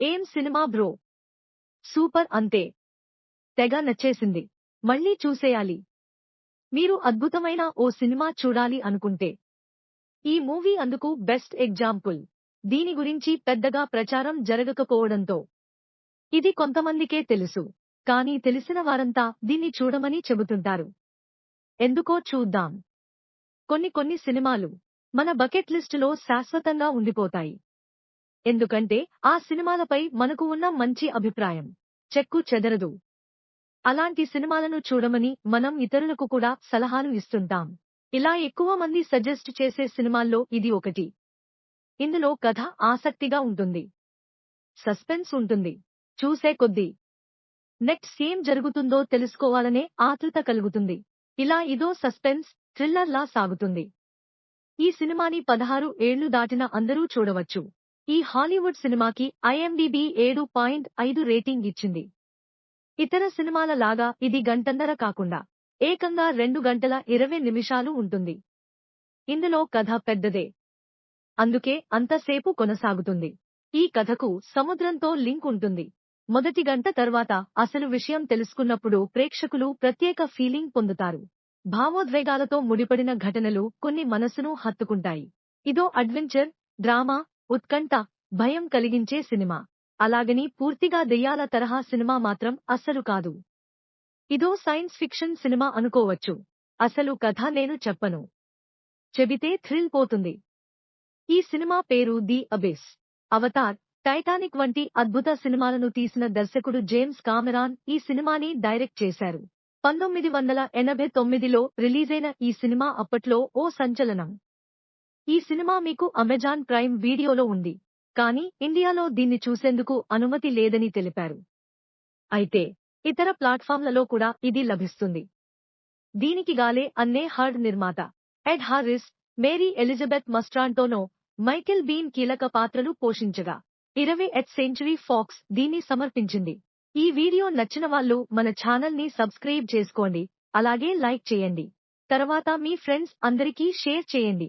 ఏం cinema bro? Super అంతే. తెగ నచ్చేసింది. మళ్ళీ చూసేయాలి. మీరు అద్భుతమైన ఓ సినిమా చూడాలి అనుకుంటే. ఈ మూవీ అందుకు బెస్ట్ ఎగ్జాంపుల్. దీని గురించి పెద్దగా ప్రచారం జరగకపోవడంతో. ఇది కొంతమందికే తెలుసు. కానీ తెలిసిన వారంతా దీన్ని చూడమని చెబుతుంటారు. ఎందుకో చూద్దాం. కొన్ని కొన్ని సినిమాలు మన బకెట్ లిస్టులో శాశ్వతంగా ఉండిపోతాయి. ఎందుకంటే ఆ సినిమాలపై మనకు ఉన్న మంచి అభిప్రాయం. చెక్కు చెదరదు. అలాంటి సినిమాలను చూడమని మనం ఇతరులకు కూడా సలహాలు ఇస్తుంటాం. ఇలా ఎక్కువ మంది సజెస్ట్ చేసే సినిమాల్లో ఇది ఒకటి. ఇందులో కథ ఆసక్తిగా ఉంటుంది. సస్పెన్స్ ఉంటుంది. చూసే కొద్దీ. నెక్స్ట్ ఏం జరుగుతుందో తెలుసుకోవాలనే ఆతృత కలుగుతుంది. ఇలా ఇదో సస్పెన్స్ థ్రిల్లర్ లా సాగుతుంది. ఈ సినిమాని పదహారు ఏళ్ళు దాటిన అందరూ చూడవచ్చు. ఈ హాలీవుడ్ సినిమాకి ఐఎండిబి ఏడు పాయింట్ ఐదు రేటింగ్ ఇచ్చింది. ఇతర సినిమాల లాగా ఇది గంటన్నర కాకుండా ఏకంగా రెండు గంటల ఇరవై నిమిషాలు ఉంటుంది. ఇందులో కథ పెద్దదే. అందుకే అంతసేపు కొనసాగుతుంది. ఈ కథకు సముద్రంతో లింక్ ఉంటుంది. మొదటి గంట తర్వాత అసలు విషయం తెలుసుకున్నప్పుడు ప్రేక్షకులు ప్రత్యేక ఫీలింగ్ పొందుతారు. భావోద్వేగాలతో ముడిపడిన ఘటనలు కొన్ని మనసును హత్తుకుంటాయి. ఇదో అడ్వెంచర్ డ్రామా ఉత్కంఠ భయం కలిగించే సినిమా. అలాగని పూర్తిగా దెయ్యాల తరహా సినిమా మాత్రం అస్సలు కాదు. ఇదో సైన్స్ ఫిక్షన్ సినిమా అనుకోవచ్చు. అసలు కథ నేను చెప్పను. చెబితే థ్రిల్ పోతుంది. ఈ సినిమా పేరు ది అబేస్. అవతార్ టైటానిక్ వంటి అద్భుత సినిమాలను తీసిన దర్శకుడు జేమ్స్ కామెరాన్ ఈ సినిమాని డైరెక్ట్ చేశారు. పంతొమ్మిది వందల ఎనభై తొమ్మిదిలో రిలీజైన ఈ సినిమా అప్పట్లో ఓ సంచలనం. ఈ సినిమా మీకు అమెజాన్ ప్రైమ్ వీడియోలో ఉంది. కానీ ఇండియాలో దీన్ని చూసేందుకు అనుమతి లేదని తెలిపారు. అయితే ఇతర ప్లాట్ఫామ్లలో కూడా ఇది లభిస్తుంది. దీనికి గాలే అన్నే హర్డ్ నిర్మాత. Ed Harris Mary Elizabeth Mastrantonio Michael Biehn కీలక పాత్రలు పోషించగా. ఇరవై ఎట్ సెంచురీ ఫాక్స్ దీన్ని సమర్పించింది. ఈ వీడియో నచ్చిన వాళ్ళు మన ఛానల్ని సబ్స్క్రైబ్ చేసుకోండి. అలాగే లైక్ చేయండి. తర్వాత మీ ఫ్రెండ్స్ అందరికీ షేర్ చేయండి.